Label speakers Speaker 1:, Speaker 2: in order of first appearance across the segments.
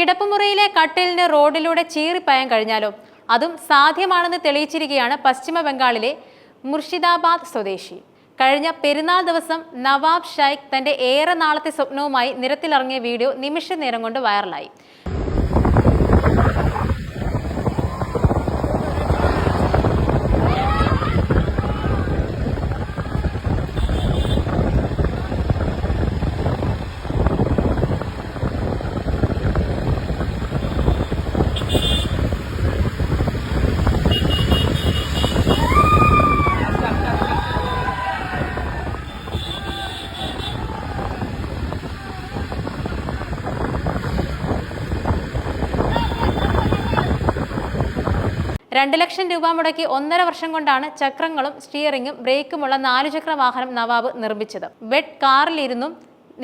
Speaker 1: കിടപ്പുമുറിയിലെ കട്ടിലിന് റോഡിലൂടെ ചീറിപ്പായാൻ കഴിഞ്ഞാലോ അതും സാധ്യമാണെന്ന് തെളിയിച്ചിരിക്കുകയാണ് പശ്ചിമ ബംഗാളിലെ മുർഷിദാബാദ് സ്വദേശി. കഴിഞ്ഞ പെരുന്നാൾ ദിവസം നവാബ് ഷൈഖ് തന്റെ ഏറെ നാളത്തെ സ്വപ്നവുമായി നിരത്തിലിറങ്ങിയ വീഡിയോ നിമിഷ നേരം കൊണ്ട് വൈറലായി. രണ്ട് ലക്ഷം രൂപ മുടക്കി ഒന്നര വർഷം കൊണ്ടാണ് ചക്രങ്ങളും സ്റ്റിയറിംഗും ബ്രേക്കുമുള്ള നാലുചക്ര വാഹനം നവാബ് നിർമ്മിച്ചത്. ബെഡ് കാറിലിരുന്നും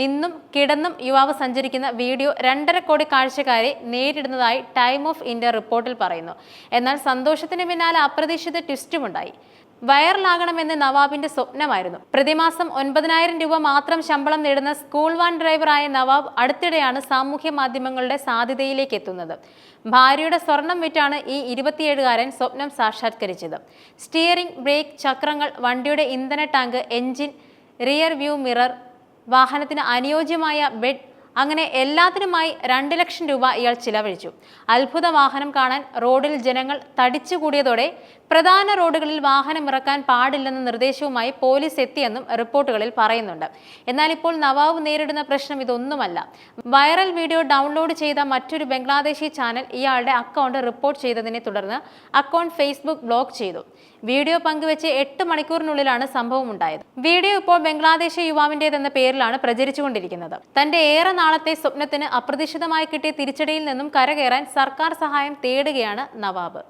Speaker 1: നിന്നും കിടന്നും യുവാവ് സഞ്ചരിക്കുന്ന വീഡിയോ രണ്ടര കോടി കാഴ്ചക്കാരെ നേരിടുന്നതായി ടൈം ഓഫ് ഇന്ത്യ റിപ്പോർട്ടിൽ പറയുന്നു. എന്നാൽ സന്തോഷത്തിന് പിന്നാലെ അപ്രതീക്ഷിത ട്വിസ്റ്റുമുണ്ടായി വൈറലാകണമെന്ന് നവാബിന്റെ സ്വപ്നമായിരുന്നു. പ്രതിമാസം ഒൻപതിനായിരം രൂപ മാത്രം ശമ്പളം നേടുന്ന സ്കൂൾ വാൻ ഡ്രൈവറായ നവാബ് അടുത്തിടെയാണ് സാമൂഹ്യ മാധ്യമങ്ങളുടെ സാധ്യതയിലേക്ക് എത്തുന്നത്. ഭാര്യയുടെ സ്വർണം വിറ്റാണ് ഈ ഇരുപത്തിയേഴുകാരൻ സ്വപ്നം സാക്ഷാത്കരിച്ചത്. സ്റ്റിയറിംഗ് ബ്രേക്ക് ചക്രങ്ങൾ വണ്ടിയുടെ ഇന്ധന tank engine rear view mirror വാഹനത്തിന് അനുയോജ്യമായ ബെഡ് അങ്ങനെ എല്ലാത്തിനുമായി രണ്ട് ലക്ഷം രൂപ ഇയാൾ ചിലവഴിച്ചു. അത്ഭുത വാഹനം കാണാൻ റോഡിൽ ജനങ്ങൾ തടിച്ചുകൂടിയതോടെ പ്രധാന റോഡുകളിൽ വാഹനം ഇറക്കാൻ പാടില്ലെന്ന നിർദ്ദേശവുമായി പോലീസ് എത്തിയെന്നും റിപ്പോർട്ടുകളിൽ പറയുന്നുണ്ട്. എന്നാൽ ഇപ്പോൾ നവാബ് നേരിടുന്ന പ്രശ്നം ഇതൊന്നുമല്ല. വൈറൽ വീഡിയോ ഡൗൺലോഡ് ചെയ്ത മറ്റൊരു ബംഗ്ലാദേശി ചാനൽ ഇയാളുടെ അക്കൗണ്ട് റിപ്പോർട്ട് ചെയ്തതിനെ തുടർന്ന് അക്കൗണ്ട് ഫേസ്ബുക്ക് ബ്ലോക്ക് ചെയ്തു. വീഡിയോ പങ്കുവെച്ച് എട്ട് മണിക്കൂറിനുള്ളിലാണ് സംഭവം ഉണ്ടായത്. വീഡിയോ ഇപ്പോൾ ബംഗ്ലാദേശി യുവാവിന്റെതെന്ന പേരിലാണ് പ്രചരിച്ചുകൊണ്ടിരിക്കുന്നത്. തന്റെ ഏറെ നാളത്തെ സ്വപ്നത്തിന് അപ്രതീക്ഷിതമായി കിട്ടിയ തിരിച്ചടിയിൽ നിന്നും കരകയറാൻ സർക്കാർ സഹായം തേടുകയാണ് നവാബ്.